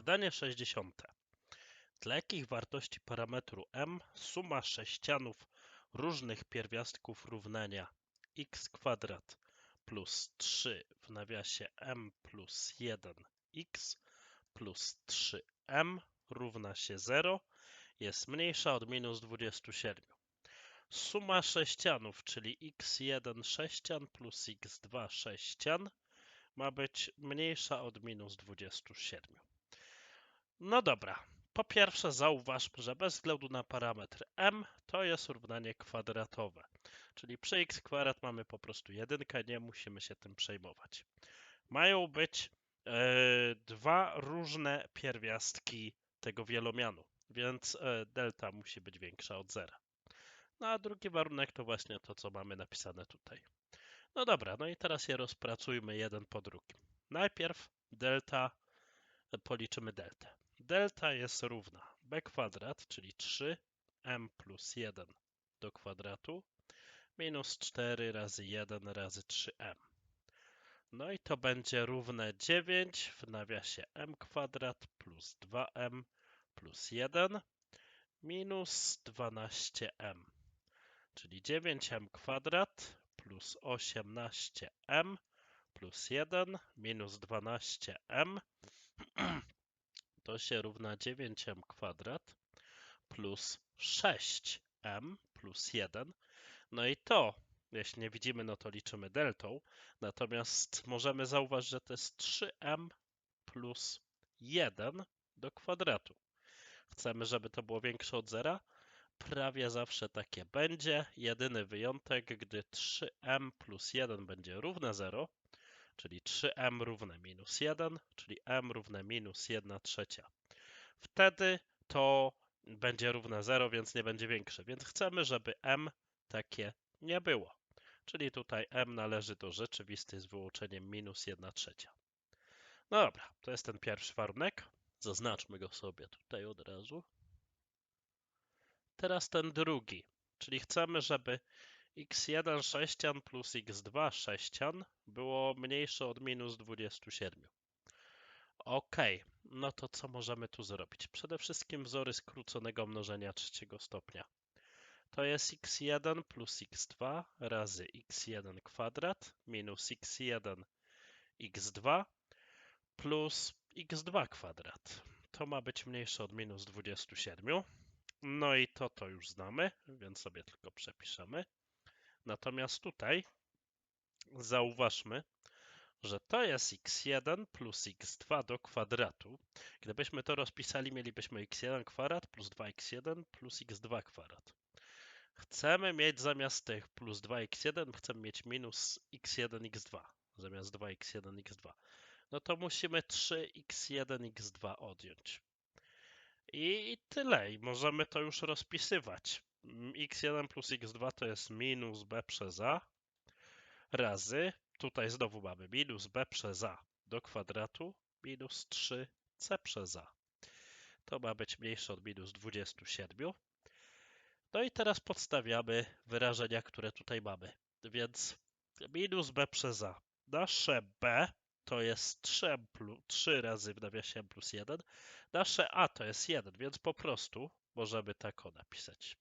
Zadanie 60. Dla jakich wartości parametru m suma sześcianów różnych pierwiastków równania x kwadrat plus 3 w nawiasie m plus 1x plus 3m równa się 0 jest mniejsza od minus 27. Suma sześcianów, czyli x1 sześcian plus x2 sześcian ma być mniejsza od minus 27. No dobra, po pierwsze zauważmy, że bez względu na parametr m to jest równanie kwadratowe. Czyli przy x kwadrat mamy po prostu jedynkę, nie musimy się tym przejmować. Mają być e, dwa różne pierwiastki tego wielomianu, więc e, delta musi być większa od zera. No a drugi warunek to właśnie to, co mamy napisane tutaj. No dobra, no i teraz je rozpracujmy jeden po drugim. Najpierw delta, policzymy deltę. Delta jest równa b kwadrat, czyli 3m plus 1 do kwadratu minus 4 razy 1 razy 3m. No i to będzie równe 9 w nawiasie m kwadrat plus 2m plus 1 minus 12m, czyli 9m kwadrat plus 18m plus 1 minus 12m to się równa 9m kwadrat plus 6m plus 1. No i to, jeśli nie widzimy, no to liczymy deltą. Natomiast możemy zauważyć, że to jest 3m plus 1 do kwadratu. Chcemy, żeby to było większe od zera? Prawie zawsze takie będzie. Jedyny wyjątek, gdy 3m plus 1 będzie równe 0, czyli 3m równe minus 1, czyli m równe minus 1 trzecia. Wtedy to będzie równe 0, więc nie będzie większe. Więc chcemy, żeby m takie nie było. Czyli tutaj m należy do rzeczywistej z wyłączeniem minus 1 trzecia. No dobra, to jest ten pierwszy warunek. Zaznaczmy go sobie tutaj od razu. Teraz ten drugi, czyli chcemy, żeby x1 sześcian plus x2 sześcian było mniejsze od minus 27. Ok, no to co możemy tu zrobić? Przede wszystkim wzory skróconego mnożenia trzeciego stopnia. To jest x1 plus x2 razy x1 kwadrat minus x1 x2 plus x2 kwadrat. To ma być mniejsze od minus 27. No i to to już znamy, więc sobie tylko przepiszemy. Natomiast tutaj zauważmy, że to jest x1 plus x2 do kwadratu. Gdybyśmy to rozpisali, mielibyśmy x1 kwadrat plus 2x1 plus x2 kwadrat. Chcemy mieć zamiast tych plus 2x1, chcemy mieć minus x1, x2 zamiast 2x1, x2. No to musimy 3x1, x2 odjąć. I tyle. I możemy to już rozpisywać. x1 plus x2 to jest minus b przez a razy, tutaj znowu mamy minus b przez a do kwadratu minus 3c przez a. To ma być mniejsze od minus 27. No i teraz podstawiamy wyrażenia, które tutaj mamy. Więc minus b przez a. Nasze b to jest 3, plus, 3 razy w nawiasie m plus 1. Nasze a to jest 1, więc po prostu możemy tak o napisać.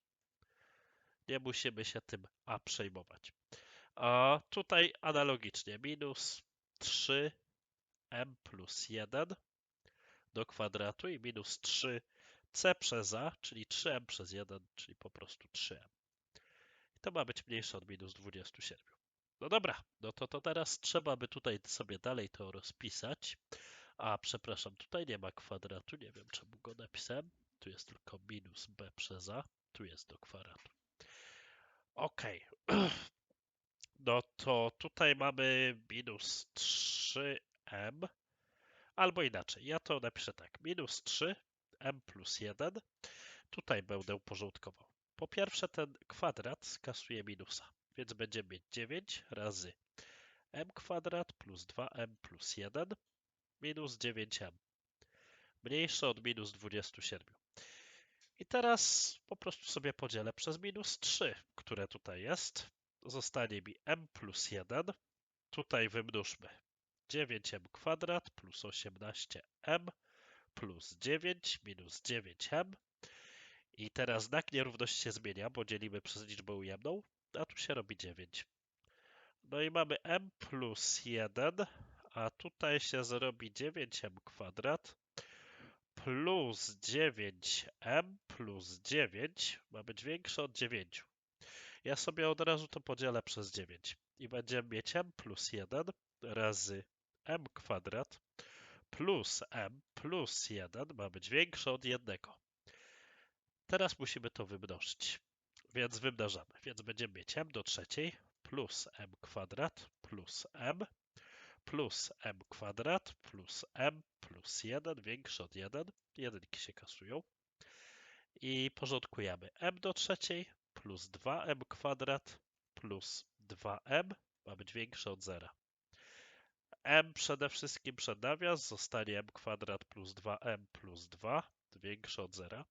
Nie musimy się tym a przejmować. A tutaj analogicznie minus 3m plus 1 do kwadratu i minus 3c przez a, czyli 3m przez 1, czyli po prostu 3m. I to ma być mniejsze od minus 27. No dobra, no to, to teraz trzeba by tutaj sobie dalej to rozpisać. A przepraszam, tutaj nie ma kwadratu, nie wiem czemu go napisałem. Tu jest tylko minus b przez a, tu jest do kwadratu. Ok. No to tutaj mamy minus 3m, albo inaczej, ja to napiszę tak, minus 3m plus 1. Tutaj będę porządkował. Po pierwsze ten kwadrat skasuje minusa, więc będziemy mieć 9 razy m kwadrat plus 2m plus 1 minus 9m. Mniejsze od minus 27. I teraz po prostu sobie podzielę przez minus 3, które tutaj jest. Zostanie mi m plus 1. Tutaj wymnóżmy 9m kwadrat plus 18m plus 9 minus 9m. I teraz znak nierówności się zmienia, bo dzielimy przez liczbę ujemną, a tu się robi 9. No i mamy m plus 1, a tutaj się zrobi 9m kwadrat plus 9m plus 9 ma być większe od 9. Ja sobie od razu to podzielę przez 9 i będziemy mieć m plus 1 razy m kwadrat plus m plus 1 ma być większe od 1. Teraz musimy to wymnożyć, więc wymnażamy. Więc będziemy mieć m do trzeciej plus m kwadrat plus m plus m kwadrat plus m plus 1 większe od 1. Jedynki się kasują. I porządkujemy m do trzeciej plus 2m kwadrat plus 2m ma być większe od 0. m przede wszystkim przed nawias zostanie m kwadrat plus 2m plus 2 większe od 0.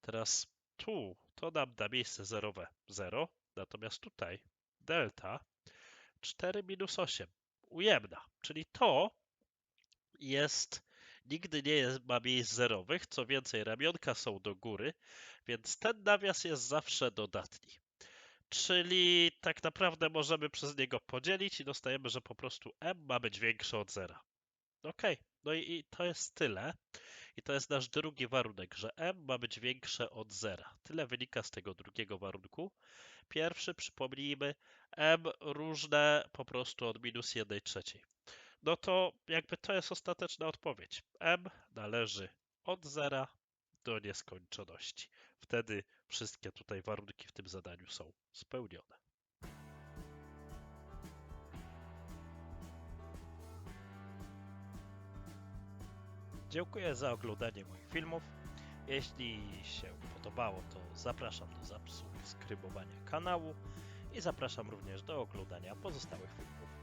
Teraz tu to nam da miejsce zerowe 0, natomiast tutaj delta 4 minus 8 ujemna, czyli to jest nigdy nie jest, ma miejsc zerowych, co więcej ramionka są do góry, więc ten nawias jest zawsze dodatni. Czyli tak naprawdę możemy przez niego podzielić i dostajemy, że po prostu m ma być większe od zera. Ok, no i, i to jest tyle. I to jest nasz drugi warunek, że m ma być większe od zera. Tyle wynika z tego drugiego warunku. Pierwszy, przypomnijmy, m różne po prostu od minus 1 trzeciej. No to jakby to jest ostateczna odpowiedź. m należy od zera do nieskończoności. Wtedy wszystkie tutaj warunki w tym zadaniu są spełnione. Dziękuję za oglądanie moich filmów. Jeśli się podobało, to zapraszam do subskrybowania kanału i zapraszam również do oglądania pozostałych filmów